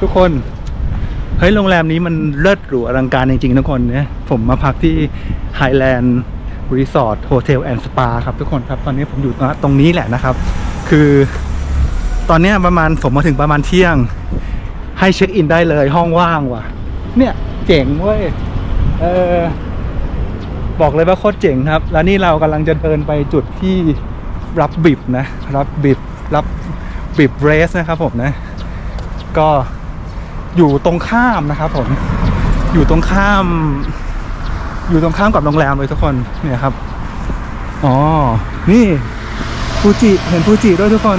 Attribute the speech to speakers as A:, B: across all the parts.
A: ทุกคนเฮ้ยโรงแรมนี้มันเลิศหรูอลังการจริงๆทุกคนเนี่ยผมมาพักที่ Highland Resort Hotel and Spa ครับทุกคนครับ ตอนนี้ผมอยู่ตรงนี้แหละนะครับ คือตอนนี้ประมาณผมมาถึงประมาณเที่ยง ให้เช็คอินได้เลยห้องว่างว่ะ เนี่ยเจ๋งเว้ยเออบอกเลยว่าโคตรเจ๋งครับ แล้วนี่เรากำลังจะเดินไปจุดที่รับบิบนะ รับบิบรับบิบเรสนะครับผมนะ ก็ อยู่ตรงข้ามนะครับผมอยู่ตรงข้าม อยู่ตรงข้ามกับโรงแรมเลยทุกคนเนี่ยครับอ๋อนี่ฟูจิเห็นฟูจิด้วยทุกคน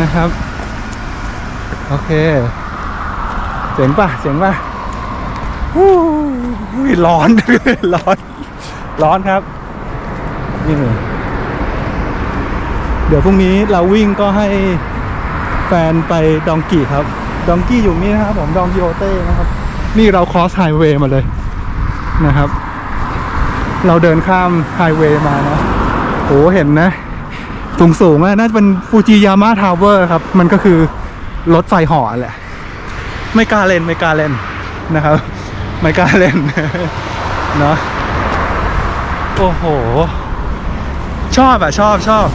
A: นะครับ โอเคเจ๋งป่ะเจ๋งป่ะฮู้ยร้อนร้อน ร้อนครับนี่เดี๋ยวพรุ่งนี้เราวิ่งก็ให้แฟนไปดองกี้ครับ ดองกี้อยู่นี่นะครับผมดองกิโอเต้นะครับ นี่เราคอสไฮเวย์มาเลยนะครับ เราเดินข้ามไฮเวย์มานะโหเห็นนะ สูงสูงอะน่าจะเป็นฟูจิยาม่าทาวเวอร์ครับ มันก็คือรถไฟหาะแหละ ไม่กล้าเล่นไม่กล้าเล่นนะครับ ไม่กล้าเล่นเนาะโอ้โห ชอบอะชอบชอบ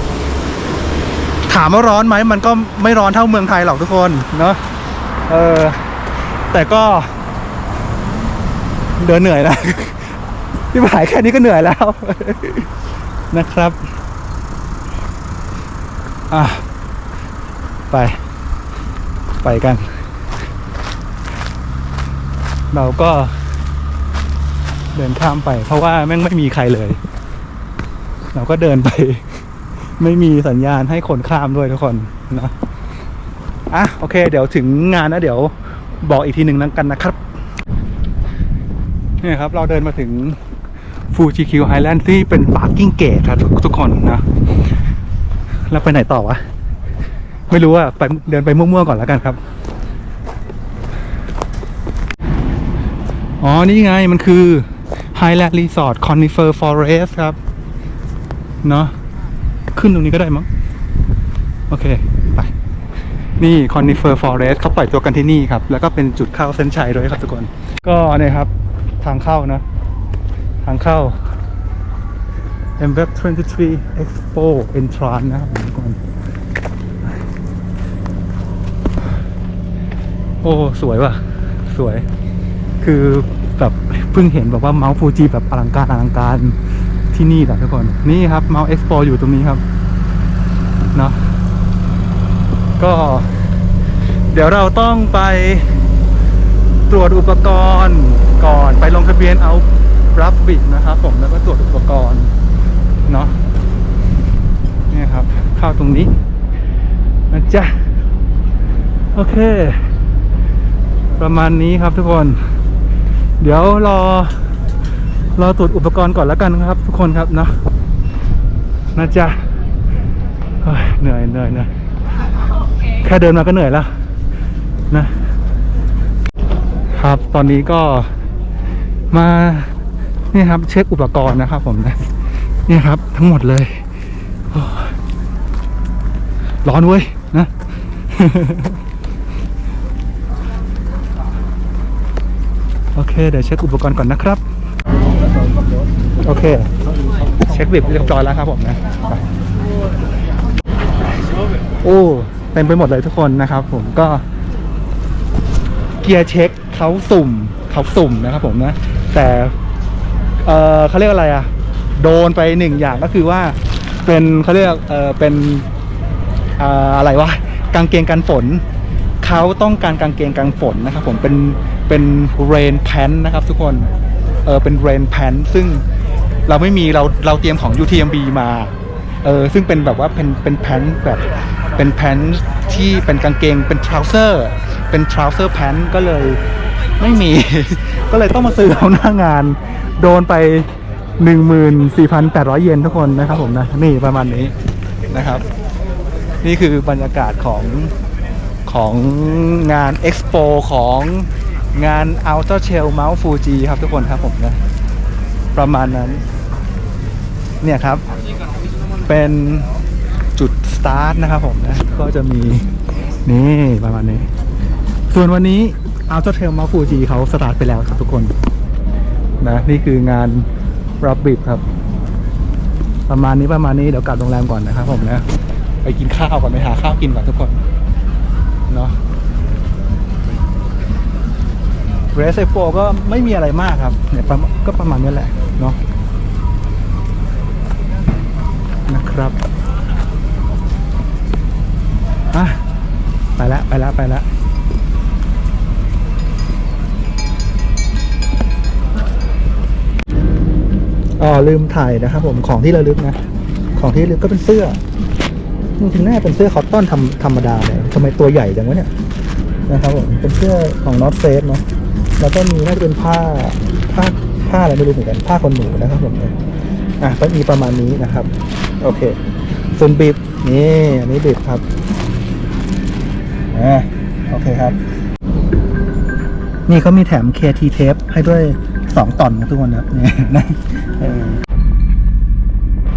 A: ถามว่าร้อนไหมมันก็ไม่ร้อนเท่าเมืองไทยหรอกทุกคนเนาะ เออ แต่ก็ เดินเหนื่อยนะที่ผายแค่นี้ก็เหนื่อยแล้ว นะครับ อะ ไป ไปกัน เราก็เดินข้ามไป เพราะว่าแม่งไม่มีใครเลย เราก็เดินไป ไม่มีสัญญาณให้คนข้ามด้วยทุกคนนะ อะโอเค เดี๋ยวถึงงานนะเดี๋ยวบอกอีกทีหนึ่งนักันนะครับนี่ครับ เราเดินมาถึงฟูจิคิวไฮแลนด์ที่เป็นปาร์กิ้งเกตครับทุกทุกคนนะแล้วไปไหนต่อวะ ไม่รู้ว่าไปเดินไปมั่วๆก่อนแล้วกันครับ อ๋อ นี่ไงมันคือ Highland Resort Conifer Forest ครับ เนาะขึ้นตรงนี้ก็ได้มั้ง โอเค นี่ Conifer Forest เขาปล่อยตัวกันที่นี่ครับ แล้วก็เป็นจุดเข้าเส้นชัยด้วยครับทุกคน ก็เนี่ยครับทางเข้านะ ทางเข้า M Web 23 Expo Entrance นะครับทุกคน โอ้ สวยว่ะ สวย คือแบบเพิ่งเห็นแบบว่าเมาส์ฟูจิแบบอลังการอลังการที่นี่แหละทุกคน นี่ครับเมาส์เอ็กซ์โปอยู่ตรงนี้ครับ เนาะ ก็ เดี๋ยวเราต้องไปตรวจอุปกรณ์ก่อนไปลงทะเบียนเอารับบิดนะครับผมแล้วก็ตรวจอุปกรณ์เนาะเนี่ยครับ เข้าตรงนี้นะจ๊ะโอเค ประมาณนี้ครับทุกคน เดี๋ยวรอรอตรวจอุปกรณ์ก่อนแล้วกันครับ ทุกคนครับเนาะนะจ๊ะเฮ้ยเหนื่อยเหนื่อยเหนื่อย แค่เดินมาก็เหนื่อยแล้วนะ ครับตอนนี้ก็มานี่ครับเช็คอุปกรณ์นะครับ ผมนะนี่ครับ ทั้งหมดเลยร้อนเว้ยนะโอเค เดี๋ยวเช็คอุปกรณ์ก่อนนะครับ โอเค เช็คบิบเรียบร้อยแล้วครับผมนะ โอ้ ต็มไปหมดเลยทุกคนนะครับ ผมก็เกียร์เช็คเขาสุ่มเขาสุ่มนะครับ ผมนะ แต่เออเขาเรียกอะไรอะโดนไปหนึ่งอย่างก็คือว่าเป็นเขาเรียกเออเป็นอ่าอะไรวะกางเกงกันฝนเขาต้องการกางเกงกันฝนนะครับ ผมเป็นเป็นเรนแพนนะครับ ทุกคนเออเป็นเรนแพนซึ่งเราไม่มีเราเราเตรียมของ UTMB มาเออซึ่งเป็นแบบว่าเป็นเป็นแพนแบบ เป็นแพนที่เป็นกางเกงเป็นทราวเซอร์เป็นทราวเซอร์แพนก็เลยไม่มี ก็เลยต้องมาซื้อเอาหน้างาน โดนไป 14,800 เยนทุกคนนะครับผมนะ นี่ประมาณนี้นะครับ นี่คือบรรยากาศของของงาน Expo ของงาน Outer Shell Mount Fuji ครับทุกคนครับผมนะ ประมาณนั้น เนี่ยครับ เป็น จุดสตาร์ทนะครับผมนะ ก็จะมี นี่ประมาณนี้ ส่วนวันนี้อัลต a เทลมาฟูจิเขาสตาร์ทไปแล้วครับทุกคน นะ นี่คืองานรับบิบครับ ประมาณนี้ประมาณนี้เดี๋ยวกลับโรงแรมก่อนนะครับผมนะ ไปกินข้าวก่อนไปหาข้าวกินก่อนทุกคน เนาะเรสโฟก็ไม่มีอะไรมากครับเนี่ยประมาณก็ประมาณนี้แหละ เนาะนะครับ อะไปละไปละไปละอ๋อลืมถ่ายนะครับผมของที่ระลึกนะ ของที่ระลึกก็เป็นเสื้อจริงๆน่าเป็นเสื้อคอตตอนธรรมธรรมดาเลยทำไมตัวใหญ่จังวะเนี่ยนะครับผมเป็นเสื้อของ North Face เนาะแล้วก็มีน่าจะเป็นผ้าผ้าผ้าอะไรไม่รู้เหมือนกันผ้าขนหนูนะครับผมอะก็มีประมาณนี้นะครับ โอเคส่วนบิบนี่อันนี้บิบครับ อ่าโอเคครับ นี่เขามีแถม KT tape ให้ด้วยสองตอนนะทุกคนครับนี่นะ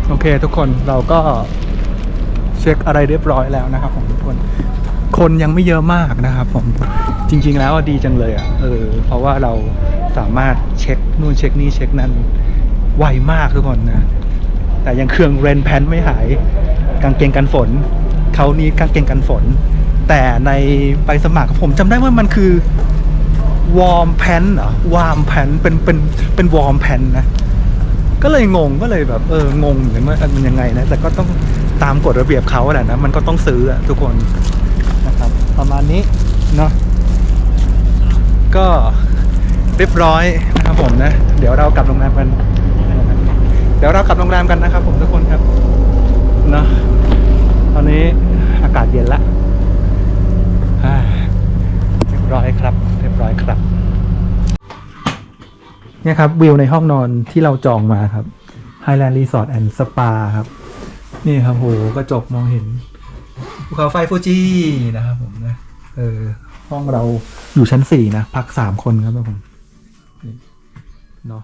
A: โอเคทุกคนเราก็เช็คอะไรเรียบร้อยแล้วนะครับผมทุกคน คนยังไม่เยอะมากนะครับผมจริง ๆ แล้วดีจังเลยอะเออเพราะว่าเราสามารถเช็คนู่นเช็คนี่เช็คนั่นไวมากทุกคนนะ แต่ยังเครื่องเรนแพนไม่หาย กางเกงกันฝนเขานี้กางเกงกันฝน แต่ในใบสมัครผมจำได้ว่ามันคือวอร์มแพนเหรอวอร์มแพนเป็นเป็นเป็นวอร์มแพนนะ ก็เลยงงก็เลยแบบเอองงเหมือนว่ามันยังไงนะ แต่ก็ต้องตามกฎระเบียบเขาแหละนะ มันก็ต้องซื้ออะทุกคนนะครับ ประมาณนี้เนาะก็เรียบร้อยนะครับผมนะ เดี๋ยวเรากลับโรงแรมกัน เดี๋ยวเรากลับโรงแรมกันนะครับผมทุกคนครับเนาะตอนนี้อากาศเย็นละ เรียบร้อยครับ เรียบร้อยครับ เนี่ยครับวิวในห้องนอนที่เราจองมาครับ Highland Resort and Spa ครับ นี่ครับโหกระจกมองเห็นภูเขาไฟฟูจินะครับผมนะ เออ ห้องเราอยู่ชั้นสี่นะ พักสามคนครับผมเนาะ